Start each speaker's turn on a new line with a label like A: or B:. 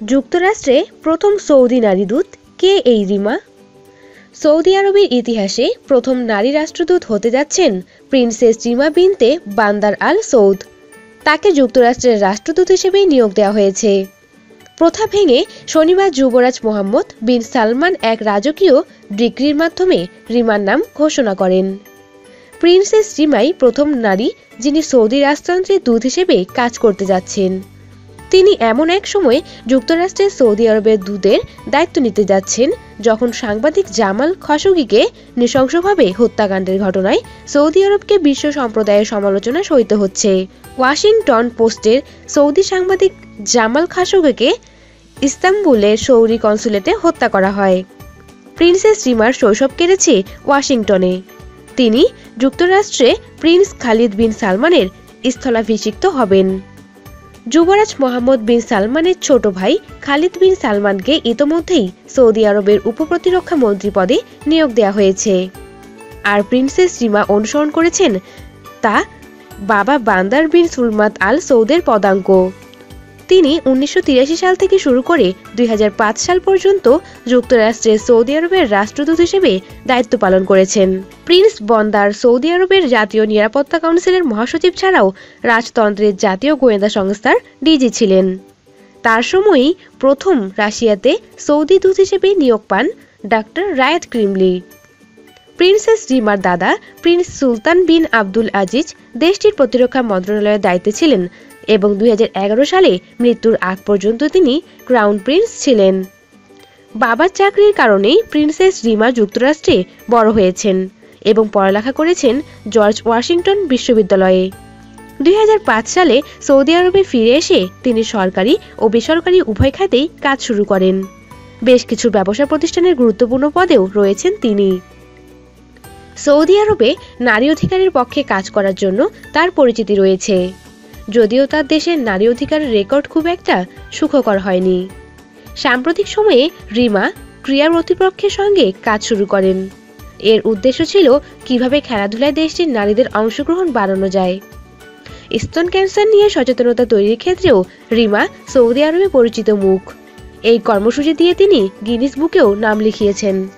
A: যুক্তরাষ্ট্রে প্রথম সৌদি নারী দূত কে এই রিমা? সৌদি আরবের ইতিহাসে প্রথম নারী রাষ্ট্রদূত হতে যাচ্ছেন প্রিন্সেস রিমা বিনতে বান্দার আল সৌদ। তাকে যুক্তরাষ্ট্রের রাষ্ট্রদূত হিসেবে নিয়োগ দেওয়া হয়েছে। প্রথা ভেঙে শনিবার যুবরাজ মোহাম্মদ বিন সালমান এক রাজকীয় ডিগ্রির মাধ্যমে রিমার নাম ঘোষণা করেন। প্রিন্সেস রিমাই প্রথম নারী যিনি সৌদি রাজতন্ত্রের দূত হিসেবে কাজ করতে যাচ্ছেন। তিনি এমন এক সময় যুক্তরাষ্ট্রের সৌদি আরবের দূতের দায়িত্ব নিতে যাচ্ছেন, যখন সাংবাদিক জামাল খশোগিকে নৃশংসভাবে হত্যাকাণ্ডের ঘটনায় সৌদি আরবকে বিশ্ব সম্প্রদায়ের সমালোচনা সহিত হচ্ছে। ওয়াশিংটন পোস্টের সৌদি সাংবাদিক জামাল খাশোগিকে ইস্তাম্বুলের সৌদি কনসুলেটে হত্যা করা হয়। প্রিন্সেস রিমার শৈশব কেটেছে ওয়াশিংটনে। তিনি যুক্তরাষ্ট্রে প্রিন্স খালিদ বিন সালমানের স্থলাভিষিক্ত হবেন। যুবরাজ মোহাম্মদ বিন সালমানের ছোট ভাই খালিদ বিন সালমানকে ইতোমধ্যেই সৌদি আরবের উপপ্রতিরক্ষা মন্ত্রী পদে নিয়োগ দেওয়া হয়েছে। আর প্রিন্সেস রিমা অনুসরণ করেছেন তা বাবা বান্দার বিন সুলমাত আল সৌদের পদাঙ্ক। তিনি উনিশশো তিরাশি সাল থেকে শুরু করে দুই হাজার পাঁচ সাল পর্যন্ত যুক্তরাষ্ট্রে সৌদি আরবের রাষ্ট্রদূত হিসেবে দায়িত্ব পালন করেছেন। প্রিন্স বন্দার সৌদি আরবের জাতীয় নিরাপত্তা কাউন্সিলের মহাসচিব ছাড়াও রাজতন্ত্রের জাতীয় গোয়েন্দা সংস্থার ডিজি ছিলেন। তার সময়ই প্রথম রাশিয়াতে সৌদি দূত হিসেবে নিয়োগ পান ডাক্তার রায়াত ক্রিমলি। প্রিন্সেস রিমার দাদা, prince Sultan bin Abdul Aziz দেশটির প্রতিরক্ষা মন্ত্রণালয়ের দায়িত্বে ছিলেন এবং দুই হাজার এগারো সালে মৃত্যুর আগ পর্যন্ত তিনি ক্রাউন প্রিন্স ছিলেন। বাবার চাকরির কারণেই প্রিন্সেস রিমা যুক্তরাষ্ট্রে বড় হয়েছেন এবং পড়ালেখা করেছেন জর্জ ওয়াশিংটন বিশ্ববিদ্যালয়ে। দুই হাজার পাঁচ সালে সৌদি আরবে ফিরে এসে তিনি সরকারি ও বেসরকারি উভয় খাতেই কাজ শুরু করেন। বেশ কিছু ব্যবসা প্রতিষ্ঠানের গুরুত্বপূর্ণ পদেও রয়েছেন তিনি। সৌদি আরবে নারী অধিকারের পক্ষে কাজ করার জন্য তার পরিচিতি রয়েছে। যদিও তার দেশের নারী অধিকারের রেকর্ড খুব একটা সুখকর হয়নি। সাম্প্রতিক সময়ে রিমা ক্রিয়া প্রতিপক্ষের সঙ্গে কাজ শুরু করেন। এর উদ্দেশ্য ছিল কীভাবে খেলাধুলায় দেশটির নারীদের অংশগ্রহণ বাড়ানো যায়। স্তন ক্যান্সার নিয়ে সচেতনতা তৈরির ক্ষেত্রেও রিমা সৌদি আরবে পরিচিত মুখ। এই কর্মসূচি দিয়ে তিনি গিনিস বুকেও নাম লিখিয়েছেন।